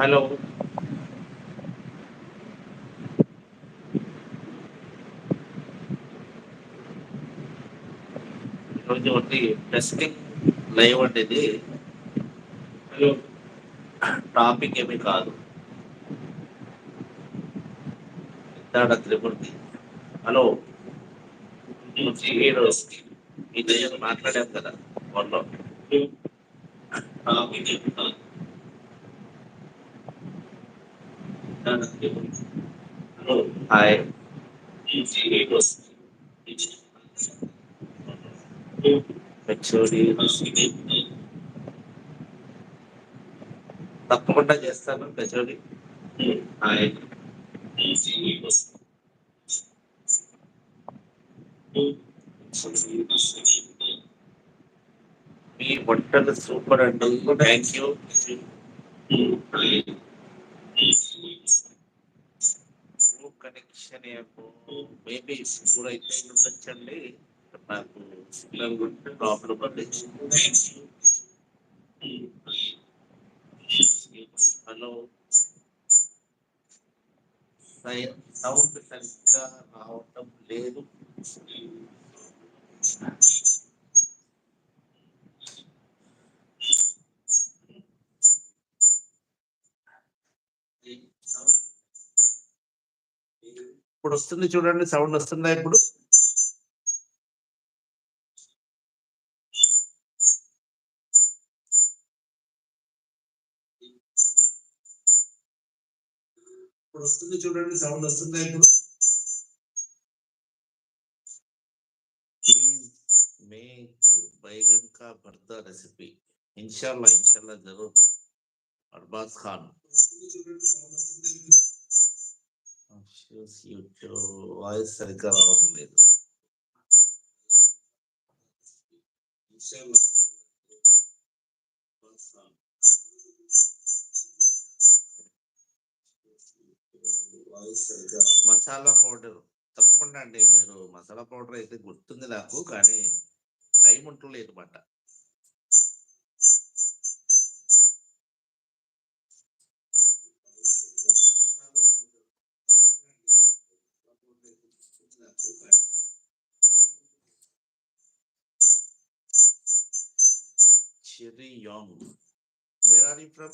Hello. ఈరోజు ఒకటి testing live అంటే ఇది. హలో. టాపిక్ ఏమీ కాదు. త్రిమూర్తి? హలో. హీరోస్ మీతో ఏదో మాట్లాడాం కదా ఫోన్లో టాపిక్ ఏమీ కాదు. ఇద్దాడ Trimurthi hello hi heroes HOD తప్పకుండా చేస్తాను హెచ్ఓడి హాయ్ మీ వంటలు సూపర్ అండి thank you connection maybe school అయితే ఉండొచ్చండి నాకు సిగ్నల్ గురించి ప్రాబ్లం ఉంది. హలో. సౌండ్ సరిగ్గా రావటం లేదు. సౌండ్ ఇప్పుడు వస్తుంది చూడండి సౌండ్ వస్తుందా ఇప్పుడు? ఇప్పుడు వస్తుంది చూడండి సౌండ్ వస్తుందా ఇప్పుడు? ప్లీజ్ బైగన్ కా భర్త రెసిపీ ఇన్షాల్లా ఇన్షాల్లా జరూర్ అర్బాజ్ ఖాన్ చూడండి సౌండ్ వాయిస్ సరిగ్గా రావడం లేదు. మసాలా పౌడర్ తప్పకుండా అండి మీరు మసాలా పౌడర్ అయితే గుర్తుంది నాకు కానీ టైం ఉంటలేదు మాట Cherry Young. Where are you from?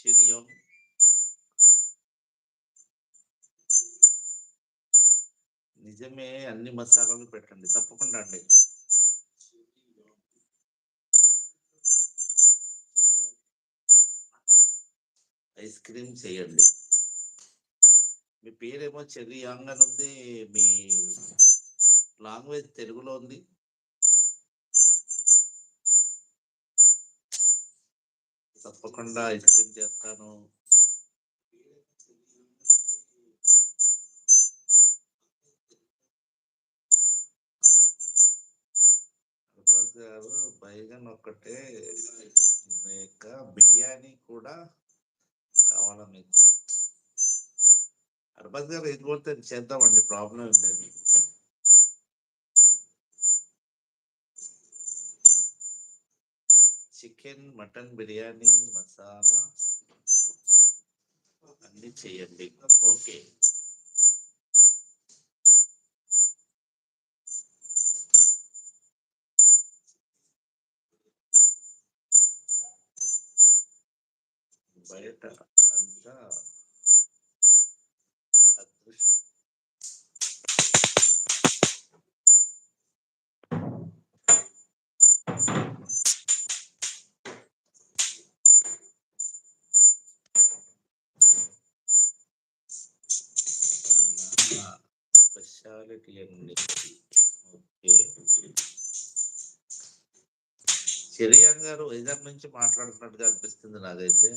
Cherry నిజమే అన్ని మసాలాలు పెట్టండి. తప్పకుండా అండి. ఐస్ క్రీమ్ చేయండి. మీ పేరేమో చెర్రీ యాంగ్ అని ఉంది. మీ లాంగ్వేజ్ తెలుగులో ఉంది. తప్పకుండా ఐస్ క్రీమ్ చేస్తాను గారు బైగన్ ఒక్కటే లేక బిర్యానీ కూడా కావాలా మీకు? అర్బాజ్ గారు ఏది పోతే చేద్దామండి ప్రాబ్లం ఏం లేదు. చికెన్ మటన్ బిర్యానీ మసాలా అన్ని చేయండి. ఓకే. బయట అంతా స్పెషాలిటీ ఓకే. గారు వైజాగ్ నుంచి మాట్లాడుతున్నట్టుగా అనిపిస్తుంది నాకైతే.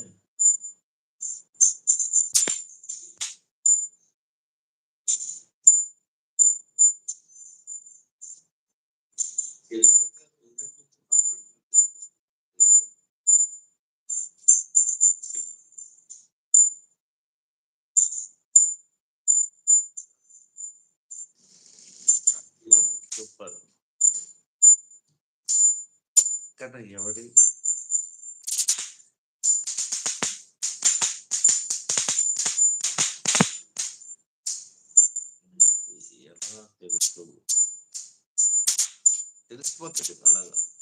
సూపర్ ചേട്ടൻ എവിടെ Tienes fotos de palabras.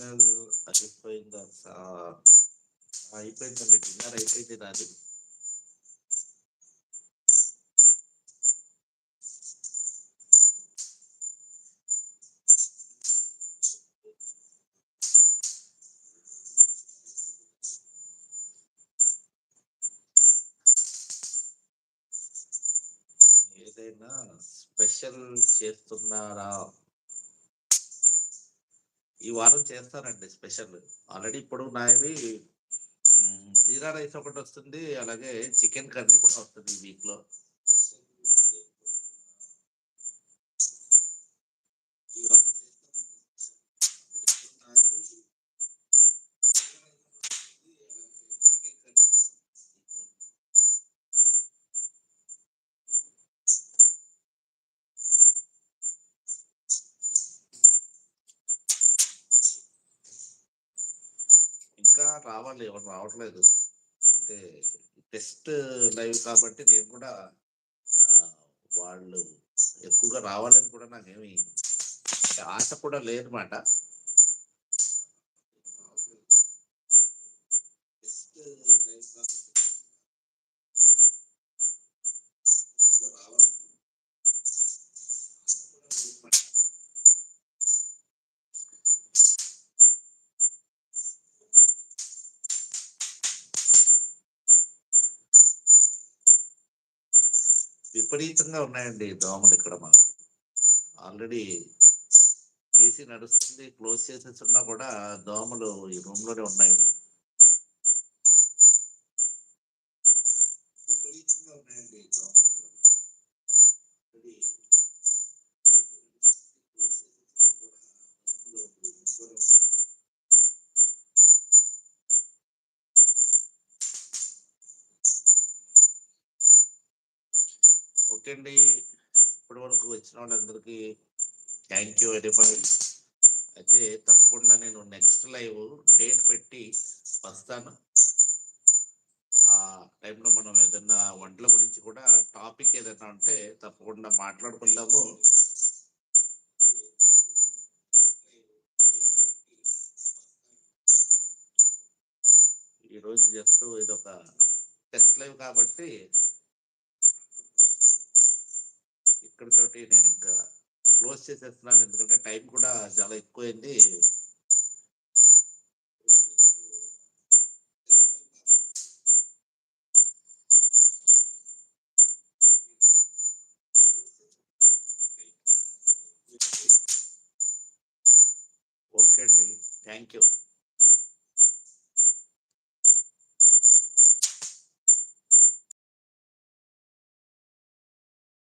Dinner అయిపోయిందా? సార్ అయిపోయిందండి. డిన్నర్ అయిపోయింది నాది. ఏదైనా స్పెషల్ చేస్తున్నారా? ఈ వారం చేస్తానండి స్పెషల్. ఆల్రెడీ ఇప్పుడు నావి జీరా రైస్ ఒకటి వస్తుంది అలాగే చికెన్ కర్రీ కూడా వస్తుంది ఈ వీక్ రావాలి ఎవరు రావట్లేదు. అంటే టెస్ట్ లైవ్ కాబట్టి నేను కూడా వాళ్ళు ఎక్కువగా రావాలని కూడా నాకేమి ఆశ కూడా లేదన్నమాట. విపరీతంగా ఉన్నాయండి దోమలు ఇక్కడ మాకు ఆల్రెడీ ఏసీ నడుస్తుంది క్లోజ్ చేసేసి కూడా దోమలు ఈ రూమ్లోనే ఉన్నాయి విపరీతంగా ఉన్నాయండి దోమలు ఇక్కడ. ఓకే అండి ఇప్పటి వరకు వచ్చిన వాళ్ళందరికీ థ్యాంక్ యూ వెరీ మచ్ అయితే తప్పకుండా నేను నెక్స్ట్ లైవ్ డేట్ పెట్టి వస్తాను. ఆ టైంలో మనం ఏదైనా వంటల గురించి కూడా టాపిక్ ఏదైనా ఉంటే తప్పకుండా మాట్లాడుకుందాము. ఈరోజు జస్ట్ ఇదొక టెస్ట్ లైవ్ కాబట్టి ఇక్కడితోటి నేను ఇంకా క్లోజ్ చేసేస్తున్నాను. ఎందుకంటే టైం కూడా చాలా ఎక్కువైంది. ఓకే అండి. Thank you.